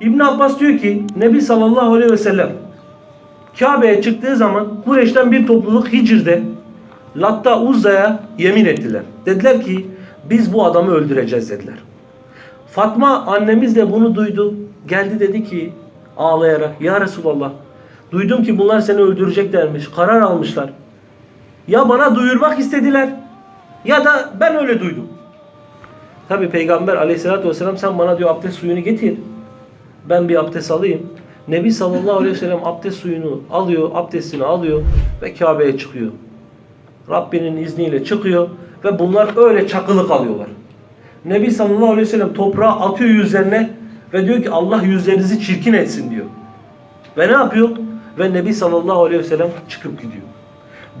İbn Abbas diyor ki Nebi sallallahu aleyhi ve sellem Kabe'ye çıktığı zaman Kureyş'ten bir topluluk Hicr'de Latta Uzza'ya yemin ettiler. Dediler ki biz bu adamı öldüreceğiz dediler. Fatma annemiz de bunu duydu. Geldi dedi ki ağlayarak ya Resulallah duydum ki bunlar seni öldüreceklermiş. Karar almışlar. Ya bana duyurmak istediler ya da ben öyle duydum. Tabi Peygamber aleyhissalatü vesselam sen bana diyor abdest suyunu getir. Ben bir abdest alayım. Nebi sallallahu aleyhi ve sellem abdest suyunu alıyor, abdestini alıyor ve Kabe'ye çıkıyor. Rabbinin izniyle çıkıyor ve bunlar öyle çakılı kalıyorlar. Nebi sallallahu aleyhi ve sellem toprağı atıyor yüzlerine ve diyor ki Allah yüzlerinizi çirkin etsin diyor. Ve ne yapıyor? Ve Nebi sallallahu aleyhi ve sellem çıkıp gidiyor.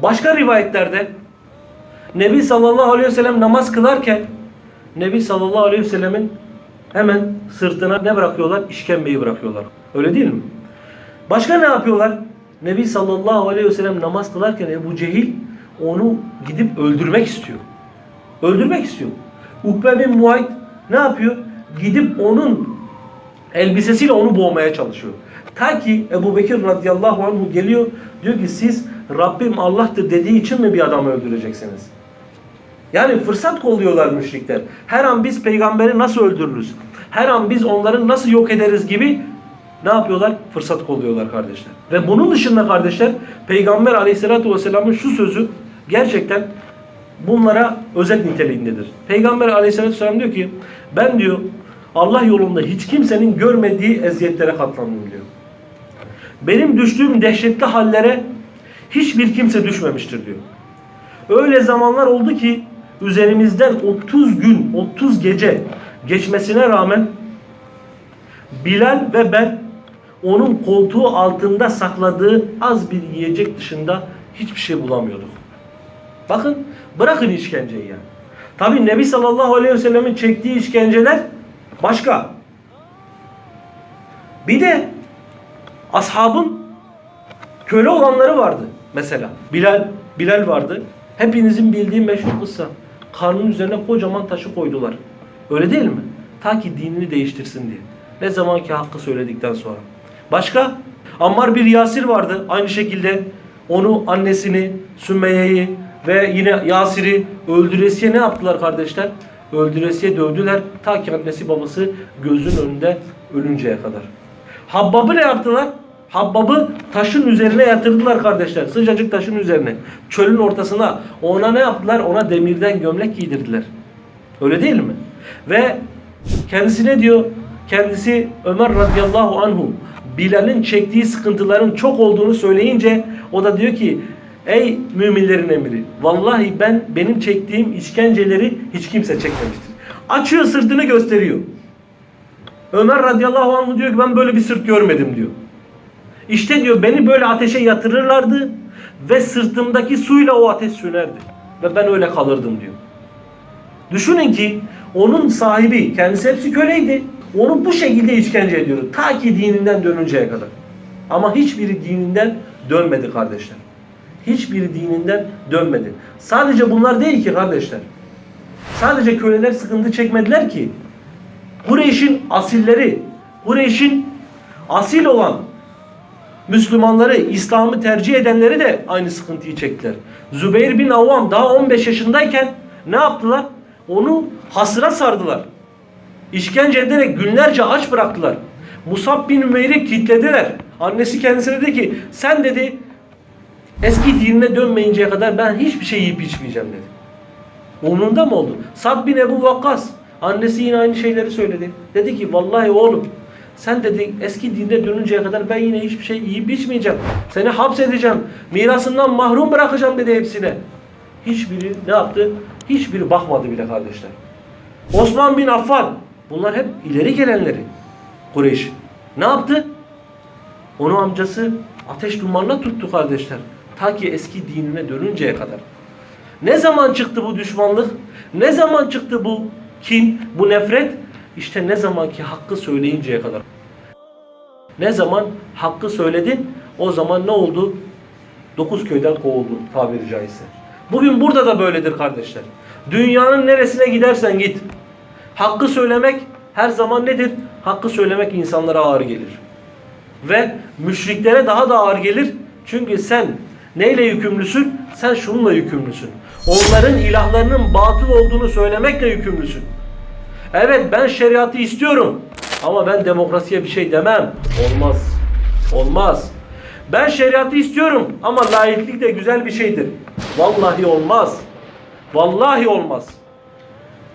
Başka rivayetlerde Nebi sallallahu aleyhi ve sellem namaz kılarken Nebi sallallahu aleyhi ve sellemin hemen sırtına ne bırakıyorlar? İşkembeyi bırakıyorlar. Öyle değil mi? Başka ne yapıyorlar? Nebi sallallahu aleyhi ve sellem namaz kılarken Ebu Cehil onu gidip öldürmek istiyor. Öldürmek istiyor. Ukbe bin Muayt ne yapıyor? Gidip onun elbisesiyle onu boğmaya çalışıyor. Ta ki Ebu Bekir radıyallahu anh geliyor diyor ki siz Rabbim Allah'tır dediği için mi bir adamı öldüreceksiniz? Yani fırsat kolluyorlar müşrikler. Her an biz peygamberi nasıl öldürürüz? Her an biz onları nasıl yok ederiz gibi ne yapıyorlar? Fırsat kolluyorlar kardeşler. Ve bunun dışında kardeşler Peygamber aleyhissalatü vesselamın şu sözü gerçekten bunlara özet niteliğindedir. Peygamber aleyhissalatü vesselam diyor ki ben diyor Allah yolunda hiç kimsenin görmediği eziyetlere katlandım diyor. Benim düştüğüm dehşetli hallere hiçbir kimse düşmemiştir diyor. Öyle zamanlar oldu ki üzerimizden 30 gün, 30 gece geçmesine rağmen Bilal ve ben onun koltuğu altında sakladığı az bir yiyecek dışında hiçbir şey bulamıyorduk. Bakın bırakın işkenceyi ya. Tabi Nebi sallallahu aleyhi ve sellemin çektiği işkenceler başka. Bir de ashabın köle olanları vardı mesela. Bilal, Bilal vardı. Hepinizin bildiği meşhur kıssa. Karnının üzerine kocaman taşı koydular. Öyle değil mi? Ta ki dinini değiştirsin diye. Ne zaman ki hakkı söyledikten sonra. Başka? Ammar bir Yasir vardı. Aynı şekilde onu, annesini, Sümeyye'yi ve yine Yasir'i öldüresiye ne yaptılar kardeşler? Öldüresiye dövdüler. Ta ki annesi babası gözün önünde ölünceye kadar. Habbab'ı ne yaptılar? Habbab'ı taşın üzerine yatırdılar kardeşler. Sıcacık taşın üzerine. Çölün ortasına. Ona ne yaptılar? Ona demirden gömlek giydirdiler. Öyle değil mi? Ve kendisine diyor, kendisi Ömer radıyallahu anhu Bilal'in çektiği sıkıntıların çok olduğunu söyleyince o da diyor ki Ey müminlerin emiri vallahi ben benim çektiğim işkenceleri hiç kimse çekmemiştir. Açıyor sırtını gösteriyor. Ömer radıyallahu anh diyor ki ben böyle bir sırt görmedim diyor. İşte diyor beni böyle ateşe yatırırlardı ve sırtımdaki suyla o ateş sönerdi. Ve ben öyle kalırdım diyor. Düşünün ki onun sahibi kendisi hepsi köleydi. Onu bu şekilde işkence ediyordu. Ta ki dininden dönünceye kadar. Ama hiçbiri dininden dönmedi kardeşler. Hiçbiri dininden dönmedi. Sadece bunlar değil ki kardeşler. Sadece köleler sıkıntı çekmediler ki. Kureyş'in asilleri, Kureyş'in asil olan Müslümanları, İslam'ı tercih edenleri de aynı sıkıntıyı çektiler. Zübeyir bin Avvam daha 15 yaşındayken ne yaptılar? Onu hasıra sardılar. İşkence ederek günlerce aç bıraktılar. Musab bin Ümeyr'i kilitlediler. Annesi kendisine dedi ki sen dedi eski dinine dönmeyinceye kadar ben hiçbir şey yiyip içmeyeceğim dedi. Umrunda mı oldu? Sad bin Ebu Vakkas annesi yine aynı şeyleri söyledi. Dedi ki vallahi oğlum sen dedi eski dinde dönünceye kadar ben yine hiçbir şey yiyip içmeyeceğim. Seni hapsedeceğim. Mirasından mahrum bırakacağım dedi hepsine. Hiçbiri ne yaptı? Hiçbiri bakmadı bile kardeşler. Osman bin Affan. Bunlar hep ileri gelenleri. Kureyş. Ne yaptı? Onu amcası ateş dumanına tuttu kardeşler. Ta ki eski dinine dönünceye kadar. Ne zaman çıktı bu düşmanlık? Ne zaman çıktı bu kin, bu nefret? İşte ne zaman ki hakkı söyleyinceye kadar. Ne zaman hakkı söyledin o zaman ne oldu? Dokuz köyden kovuldu tabiri caizse. Bugün burada da böyledir kardeşler. Dünyanın neresine gidersen git. Hakkı söylemek her zaman nedir? Hakkı söylemek insanlara ağır gelir. Ve müşriklere daha da ağır gelir. Çünkü sen neyle yükümlüsün? Sen şununla yükümlüsün. Onların ilahlarının batıl olduğunu söylemekle yükümlüsün. Evet ben şeriatı istiyorum. Ama ben demokrasiye bir şey demem. Olmaz. Olmaz. Ben şeriatı istiyorum ama laiklik de güzel bir şeydir. Vallahi olmaz. Vallahi olmaz.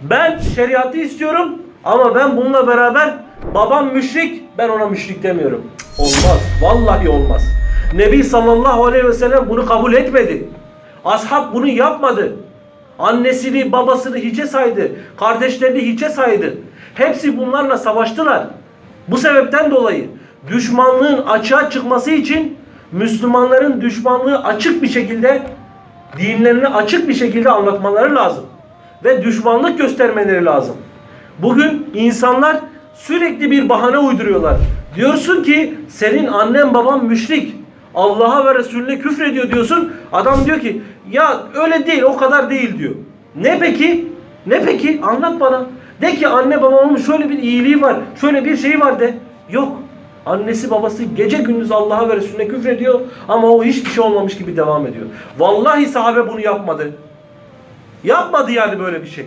Ben şeriatı istiyorum ama ben bununla beraber babam müşrik ben ona müşrik demiyorum. Olmaz. Vallahi olmaz. Nebi sallallahu aleyhi ve sellem bunu kabul etmedi. Ashab bunu yapmadı. Annesini babasını hiçe saydı. Kardeşlerini hiçe saydı. Hepsi bunlarla savaştılar. Bu sebepten dolayı düşmanlığın açığa çıkması için Müslümanların düşmanlığı açık bir şekilde dinlerini açık bir şekilde anlatmaları lazım. Ve düşmanlık göstermeleri lazım. Bugün insanlar sürekli bir bahane uyduruyorlar. Diyorsun ki senin annen baban müşrik. Allah'a ve Resulüne küfrediyor diyorsun. Adam diyor ki ya öyle değil o kadar değil diyor. Ne peki? Ne peki? Anlat bana. De ki anne babamın şöyle bir iyiliği var. Şöyle bir şeyi var de. Yok. Annesi babası gece gündüz Allah'a ve Resulüne küfrediyor ama o hiçbir şey olmamış gibi devam ediyor. Vallahi sahabe bunu yapmadı. Yapmadı yani böyle bir şey.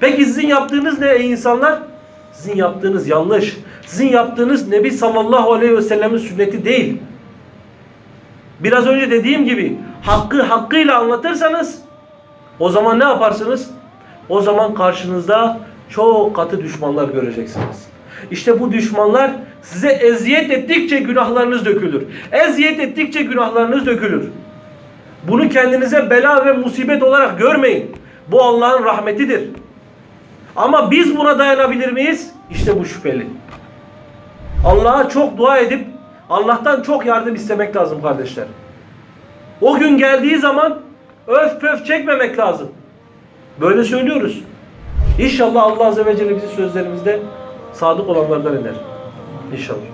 Peki sizin yaptığınız ne ey insanlar? Sizin yaptığınız yanlış. Sizin yaptığınız Nebi sallallahu aleyhi ve sellemin sünneti değil. Biraz önce dediğim gibi hakkı hakkıyla anlatırsanız o zaman ne yaparsınız? O zaman karşınızda çok katı düşmanlar göreceksiniz. İşte bu düşmanlar size eziyet ettikçe günahlarınız dökülür. Eziyet ettikçe günahlarınız dökülür. Bunu kendinize bela ve musibet olarak görmeyin. Bu Allah'ın rahmetidir. Ama biz buna dayanabilir miyiz? İşte bu şüpheli. Allah'a çok dua edip Allah'tan çok yardım istemek lazım kardeşler. O gün geldiği zaman öf pöf çekmemek lazım. Böyle söylüyoruz. İnşallah Allah Azze ve Celle bizi sözlerimizde sadık olanlardan eder. İnşallah.